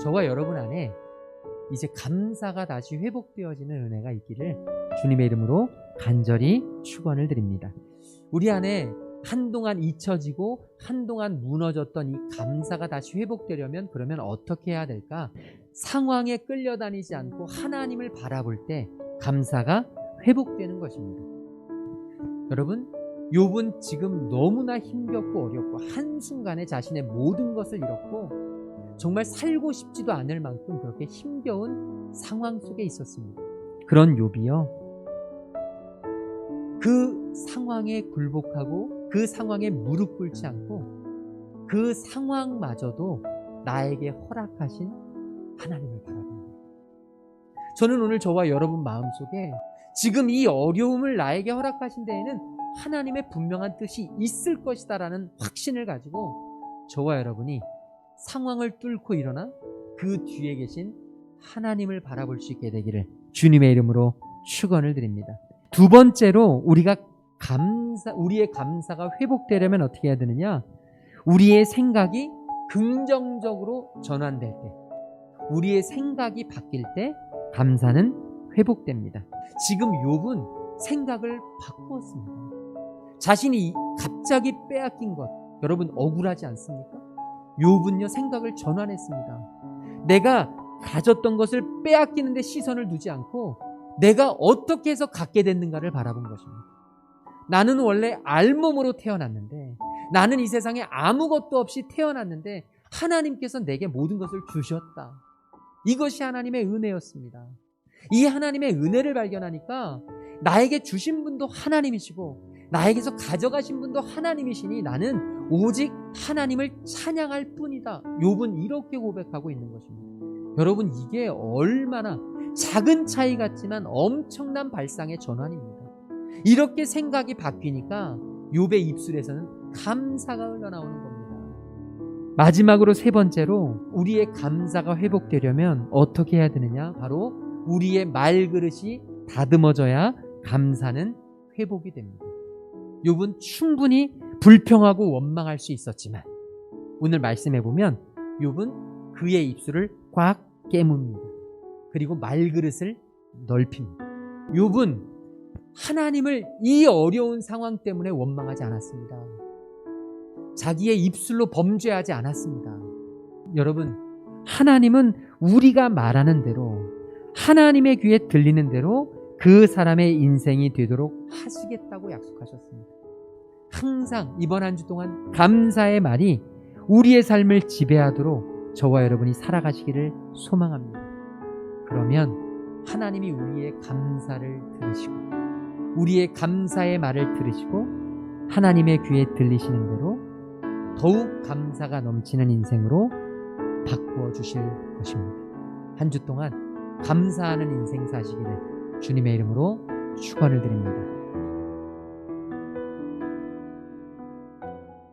저와 여러분 안에 이제 감사가 다시 회복되어지는 은혜가 있기를 주님의 이름으로 간절히 축원을 드립니다. 우리 안에 한동안 잊혀지고 한동안 무너졌던 이 감사가 다시 회복되려면 그러면 어떻게 해야 될까? 상황에 끌려다니지 않고 하나님을 바라볼 때 감사가 회복되는 것입니다. 여러분, 욥은 지금 너무나 힘겹고 어렵고 한순간에 자신의 모든 것을 잃었고 정말 살고 싶지도 않을 만큼 그렇게 힘겨운 상황 속에 있었습니다. 그런 욥이요. 그 상황에 굴복하고 그 상황에 무릎 꿇지 않고 그 상황마저도 나에게 허락하신 하나님을 바라봅니다. 저는 오늘 저와 여러분 마음속에 지금 이 어려움을 나에게 허락하신 데에는 하나님의 분명한 뜻이 있을 것이다라는 확신을 가지고 저와 여러분이 상황을 뚫고 일어나 그 뒤에 계신 하나님을 바라볼 수 있게 되기를 주님의 이름으로 축원을 드립니다. 두 번째로 우리가 감사 우리의 감사가 회복되려면 어떻게 해야 되느냐? 우리의 생각이 긍정적으로 전환될 때, 우리의 생각이 바뀔 때 감사는 회복됩니다. 지금 욥은 생각을 바꾸었습니다. 자신이 갑자기 빼앗긴 것, 여러분 억울하지 않습니까? 욥은요 생각을 전환했습니다. 내가 가졌던 것을 빼앗기는데 시선을 두지 않고 내가 어떻게 해서 갖게 됐는가를 바라본 것입니다. 나는 원래 알몸으로 태어났는데 나는 이 세상에 아무것도 없이 태어났는데 하나님께서 내게 모든 것을 주셨다. 이것이 하나님의 은혜였습니다. 이 하나님의 은혜를 발견하니까 나에게 주신 분도 하나님이시고 나에게서 가져가신 분도 하나님이시니 나는 오직 하나님을 찬양할 뿐이다. 욥은 이렇게 고백하고 있는 것입니다. 여러분 이게 얼마나 작은 차이 같지만 엄청난 발상의 전환입니다. 이렇게 생각이 바뀌니까 욥의 입술에서는 감사가 흘러나오는 겁니다. 마지막으로 세 번째로 우리의 감사가 회복되려면 어떻게 해야 되느냐? 바로 우리의 말그릇이 다듬어져야 감사는 회복이 됩니다. 욥은 충분히 불평하고 원망할 수 있었지만 오늘 말씀해 보면 욥은 그의 입술을 꽉 깨뭅니다. 그리고 말그릇을 넓힙니다. 욥은 하나님을 이 어려운 상황 때문에 원망하지 않았습니다. 자기의 입술로 범죄하지 않았습니다. 여러분, 하나님은 우리가 말하는 대로 하나님의 귀에 들리는 대로 그 사람의 인생이 되도록 하시겠다고 약속하셨습니다. 항상 이번 한 주 동안 감사의 말이 우리의 삶을 지배하도록 저와 여러분이 살아가시기를 소망합니다. 그러면 하나님이 우리의 감사를 들으시고 우리의 감사의 말을 들으시고 하나님의 귀에 들리시는 대로 더욱 감사가 넘치는 인생으로 바꾸어 주실 것입니다. 한 주 동안 감사하는 인생 사시기를 주님의 이름으로 축원을 드립니다.